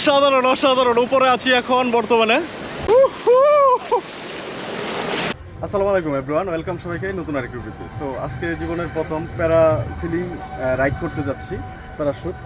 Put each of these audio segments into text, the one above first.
অসাধারণ অসাধারণ। উপরে আছি এখন বর্তমানে। আসসালামু আলাইকুম এভরিওয়ান ওয়েলকাম সবাইকে নতুন আরেকটি ভিডিওতে। সো আজকে জীবনের প্রথম প্যারাসিলিং রাইড করতে যাচ্ছি প্যারাশুট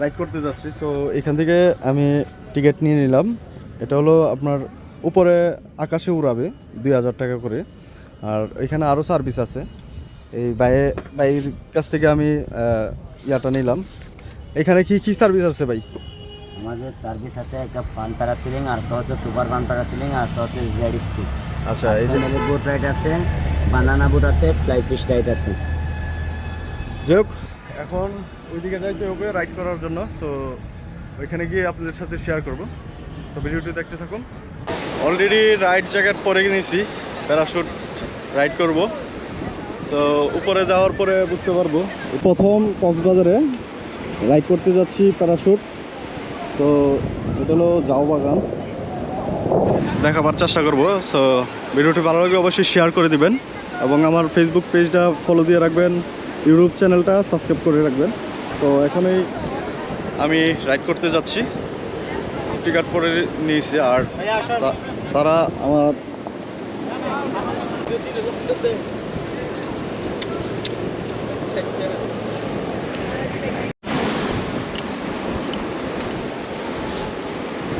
রাইড করতে যাচ্ছি। সো এখান থেকে আমি টিকিট নিয়ে নিলাম। এটা হলো আপনার উপরে আকাশে উড়াবে, দুই হাজার টাকা করে। আর এখানে আরও সার্ভিস আছে। এই বাইরে, বাইরের কাছ থেকে আমি ইয়াটা নিলাম। এখানে কি কি সার্ভিস আছে ভাই? আমাদের সার্ভিস আছে একটা ফান প্যারাসিলিং আর একটা হচ্ছে সুপার ফান প্যারাসিলিং আর একটা হচ্ছে জেড স্টিক আচ্ছা এই যে বোট রাইড আছে বানানা বোট আছে ফ্লাই ফিশ রাইড আছে। যাই এখন ওইদিকে যাইতে হবে রাইড করার জন্য সো ওইখানে গিয়ে আপনাদের সাথে শেয়ার করব। সো ভিডিওটি দেখতে থাকুন। অলরেডি রাইড জ্যাকেট পরে নিয়েছি প্যারাশুট রাইড করব। সো উপরে যাওয়ার পরে বুঝতে পারব। প্রথম কক্সবাজারে রাইড করতে যাচ্ছি প্যারাশুট সো এটা হলো জাও বাগান। দেখাবার চেষ্টা করব। সো ভিডিওটি ভালো লাগলে অবশ্যই শেয়ার করে দিবেন এবং আমার ফেসবুক পেজটা ফলো দিয়ে রাখবেন ইউটিউব চ্যানেলটা সাবস্ক্রাইব করে রাখবেন। সো এখনই আমি রাইড করতে যাচ্ছি। টিকিট পরে নিয়েছি আর তারা আমার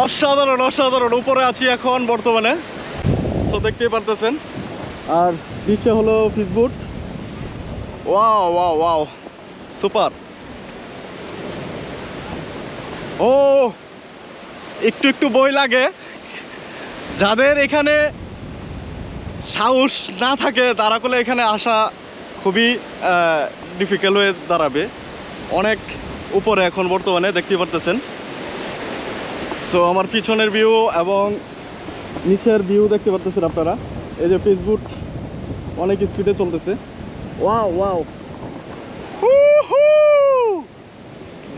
অসাধারণ অসাধারণ। উপরে আছি এখন বর্তমানে। সো দেখতেই পারতেছেন। আর নিচে হলো fish boat wow wow wow super ও, একটু একটু বই লাগে। যাদের এখানে সাহস না থাকে, তারা করলে এখানে আসা খুবই ডিফিকাল্ট হয়ে দাঁড়াবে। অনেক উপরে এখন বর্তমানে দেখতে পারতেছেন। সো আমার পিছনের ভিউ এবং নিচের ভিউ দেখতে পারতেছেন আপনারা। এই যে ফেসবুক অনেক স্পিডে চলতেছে। ওয়াও ওয়াও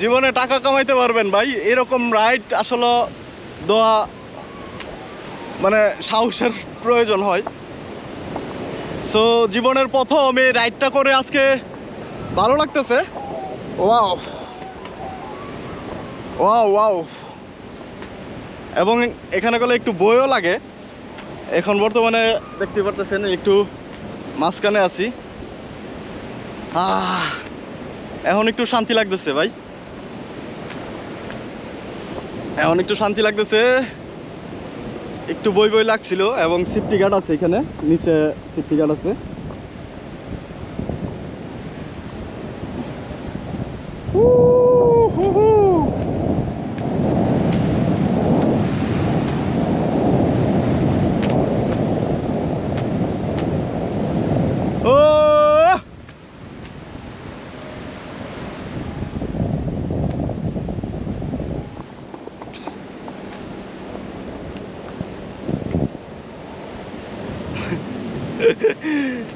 জীবনে টাকা কামাইতে পারবেন ভাই। এরকম রাইড আসলে দেওয়া মানে সাহসের প্রয়োজন হয়। সো জীবনের প্রথম এই রাইডটা করে আজকে ভালো লাগতেছে। ওয়াও ওয়াও ওয়াও এবং এখানে গেলে একটু বইও লাগে। এখন বর্তমানে দেখতে পারতেছেন, একটু মাঝখানে আছি। এখন একটু শান্তি লাগতেছে ভাই। এখন একটু শান্তি লাগতেছে। একটু বই বই লাগছিল এবং সিফটি গার্ড আছে এখানে, নিচে সিফটি গার্ড আছে।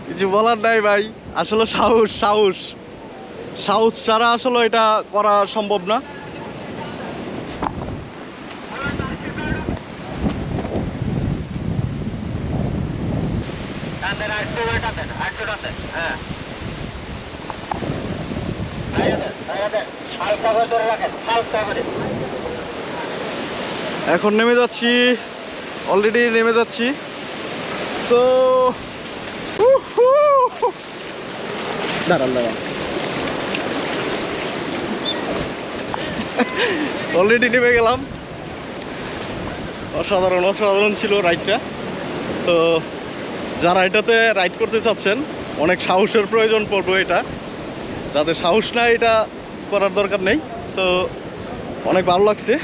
কিছু বলার নাই ভাই। আসলে সাহস সাহস। সাহস ছাড়া আসলে এটা করা সম্ভব না। এখন নেমে যাচ্ছি অলরেডি নেমে যাচ্ছি। সো দাঁড়ান দাঁড়ান। অলরেডি নেমে গেলাম। অসাধারণ অসাধারণ ছিল রাইডটা তো যারা এটাতে রাইড করতে চাচ্ছেন, অনেক সাহসের প্রয়োজন পড়বে এটা। যাদের সাহস নাই এটা করার দরকার নেই। সো অনেক ভালো লাগছে।